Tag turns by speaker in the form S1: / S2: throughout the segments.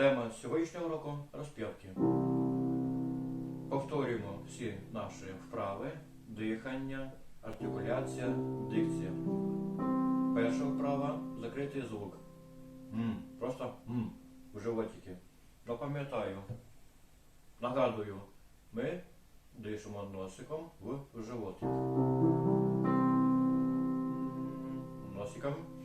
S1: Тема сьогоднішнього уроку розпівки. Повторюємо всі наші вправи, дихання, артикуляція, дикція. Перша вправа закритий звук. М, просто м в животики. Запам'ятаю. Нагадую, ми дишимо носиком в животик. Носиком.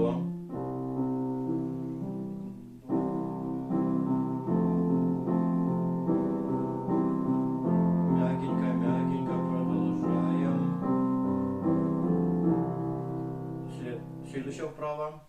S1: До. Мягенько, мягенько продолжаем. След- Следующая вправо.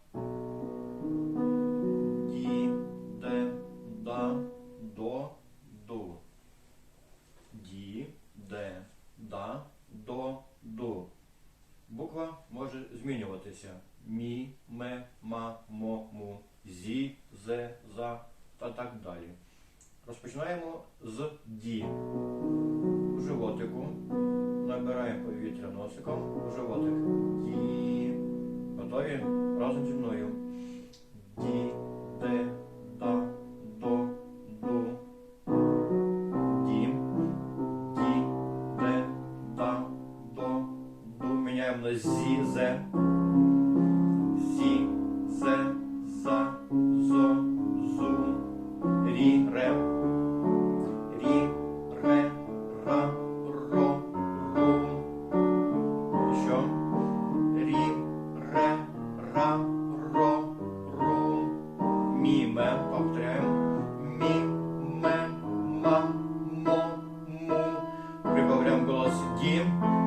S1: Розпочинаємо з ді. У животику. Набираємо повітря носиком. У животик. Ді. Готові? Разом зі мною. Ді, Прибавляем голос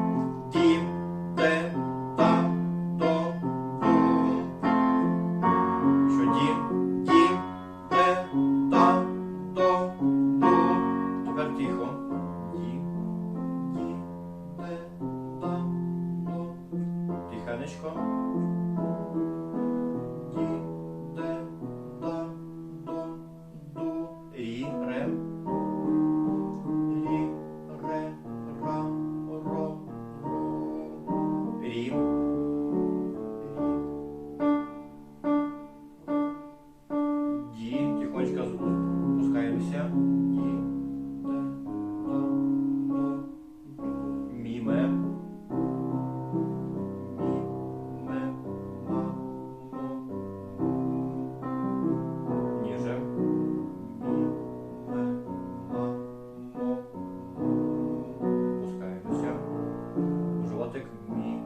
S1: Животик. Мі,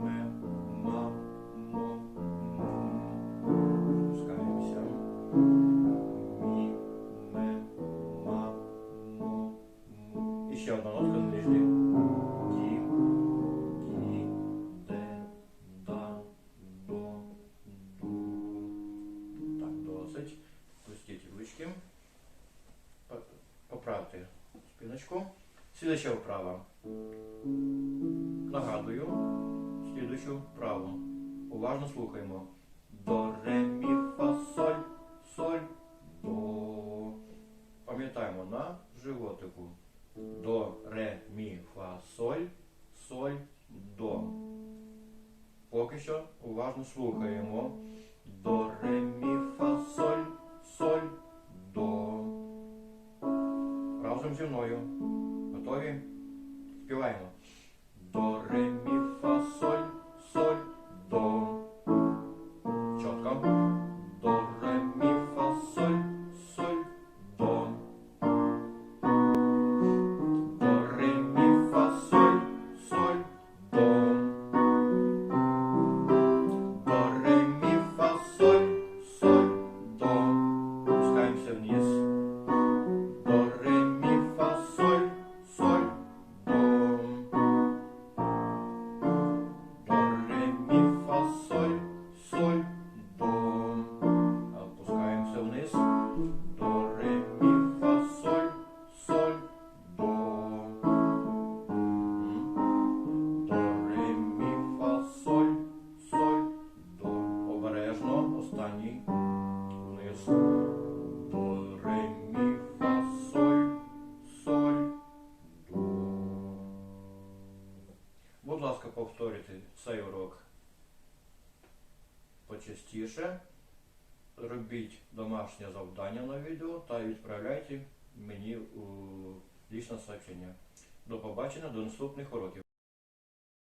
S1: ме, ма, мо. Спускаємося. Мі, ме, ма, мо, му. І ще одна нотка нижня. Ді, ді, де, да, до, ду. Так, досить. Пустіть ручки. Поправте спиночку. Слідуюча вправа нагадую слідуючу праву. Уважно слухаємо. До, ре, мі, фа, соль, соль, до. Пам'ятаємо на животику. До, ре, мі, фа, соль, соль, до. Поки що уважно слухаємо. До Будь ласка, повторюйте цей урок почастіше. Робіть домашнє завдання на відео та відправляйте мені у лічне сообщення. До побачення, до наступних уроків.